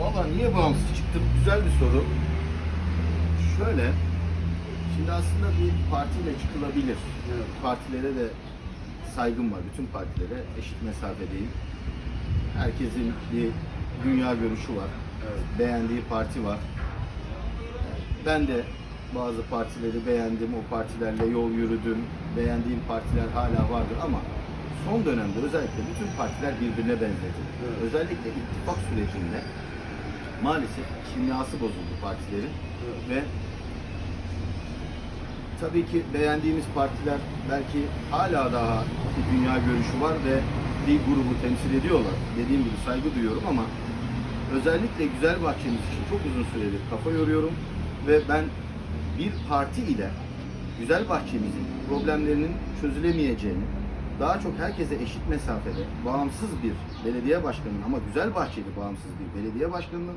Valla niye bağımsız çıktım? Güzel bir soru. Şöyle, şimdi aslında bir partiyle çıkılabilir. Evet. Partilere de saygım var. Bütün partilere eşit mesafedeyim. Herkesin bir dünya görüşü var. Evet. Beğendiği parti var. Ben de bazı partileri beğendim, o partilerle yol yürüdüm. Beğendiğim partiler hala vardır ama son dönemde özellikle bütün partiler birbirine benzedi. Evet. Özellikle ittifak sürecinde maalesef kimyası bozuldu partilerin Evet. ve tabii ki beğendiğimiz partiler belki hala daha bir dünya görüşü var ve bir grubu temsil ediyorlar. Dediğim gibi saygı duyuyorum ama özellikle güzel bahçemiz için çok uzun süredir kafa yoruyorum ve ben bir parti ile güzel bahçemizin problemlerinin çözülemeyeceğini, daha çok herkese eşit mesafede bağımsız bir belediye başkanının ama güzel bahçeli bağımsız bir belediye başkanının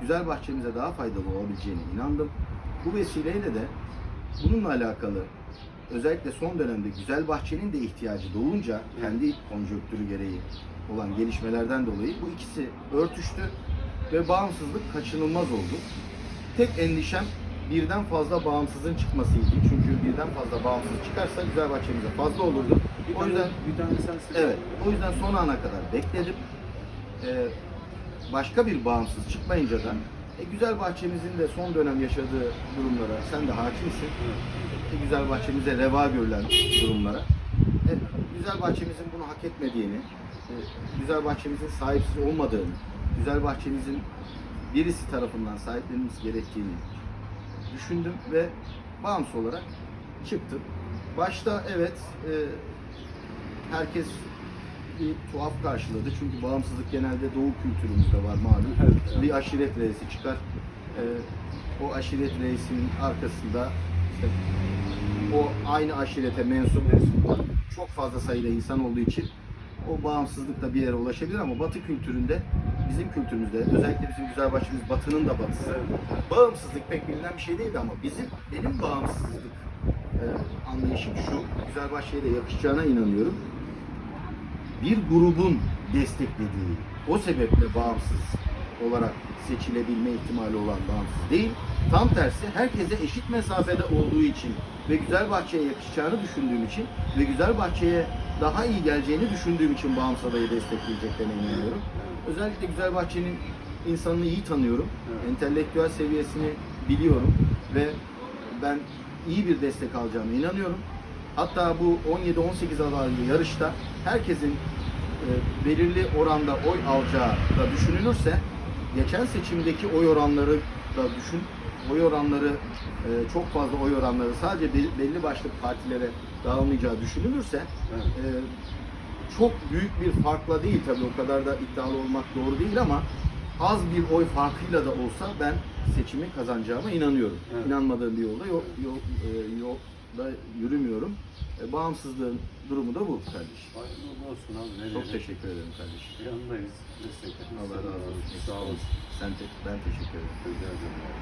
güzel bahçemize daha faydalı olabileceğine inandım. Bu vesileyle de bununla alakalı özellikle son dönemde güzel bahçenin de ihtiyacı doğunca kendi konjonktürü gereği olan gelişmelerden dolayı bu ikisi örtüştü ve bağımsızlık kaçınılmaz oldu. Tek endişem birden fazla bağımsızın çıkmasıydı. Çünkü birden fazla bağımsız çıkarsa güzel bahçemize fazla olurdu. Bir O yüzden bir tane sensin. Evet, o yüzden son ana kadar bekledim. Ee, başka bir bağımsız çıkmayınca da e, Güzel Bahçemizin de son dönem yaşadığı durumlara sen de hakimsin. E, Güzel Bahçemize reva görülen durumlara. E, Güzel Bahçemizin bunu hak etmediğini, e, Güzel Bahçemizin sahipsiz olmadığını, Güzel Bahçemizin birisi tarafından sahiplenilmesi gerektiğini düşündüm ve bağımsız olarak çıktım. Başta evet e, herkes bir tuhaf karşıladı çünkü bağımsızlık genelde doğu kültürümüzde var malum. Evet, evet. Bir aşiret reisi çıkar. E, o aşiret reisinin arkasında işte o aynı aşirete mensup çok fazla sayıda insan olduğu için o bağımsızlık da bir yere ulaşabilir ama Batı kültüründe bizim kültürümüzde özellikle bizim güzel başımız Batı'nın da batısı. Bağımsızlık pek bilinen bir şey değildi ama bizim benim bağımsızlık e, anlayışım şu. Güzel Bahçe'ye de yakışacağına inanıyorum. Bir grubun desteklediği, o sebeple bağımsız olarak seçilebilme ihtimali olan bağımsız değil. Tam tersi herkese eşit mesafede olduğu için ve Güzel Bahçe'ye yakışacağını düşündüğüm için ve Güzel Bahçe'ye daha iyi geleceğini düşündüğüm için bağımsız adayı destekleyeceklerine inanıyorum. Özellikle Güzel Bahçe'nin insanını iyi tanıyorum. Entelektüel seviyesini biliyorum ve ben iyi bir destek alacağıma inanıyorum. Hatta bu 17-18 adaylı yarışta herkesin e, belirli oranda oy alacağı da düşünülürse geçen seçimdeki oy oranları da düşün oy oranları e, çok fazla oy oranları sadece be- belli başlı partilere dağılmayacağı düşünülürse Evet. e, çok büyük bir farkla değil tabii o kadar da iddialı olmak doğru değil ama az bir oy farkıyla da olsa ben seçimi kazanacağıma inanıyorum. Evet. İnanmadığım bir yolda yol, yol, e, yolda yürümüyorum. E, bağımsızlığın durumu da bu kardeşim. Hayırlı olsun abi. Ne Çok teşekkür ederim kardeşim. Yanındayız. Destekleriniz. Allah razı olsun. Sağ olun. Sen te- ben teşekkür ederim. Rica ederim.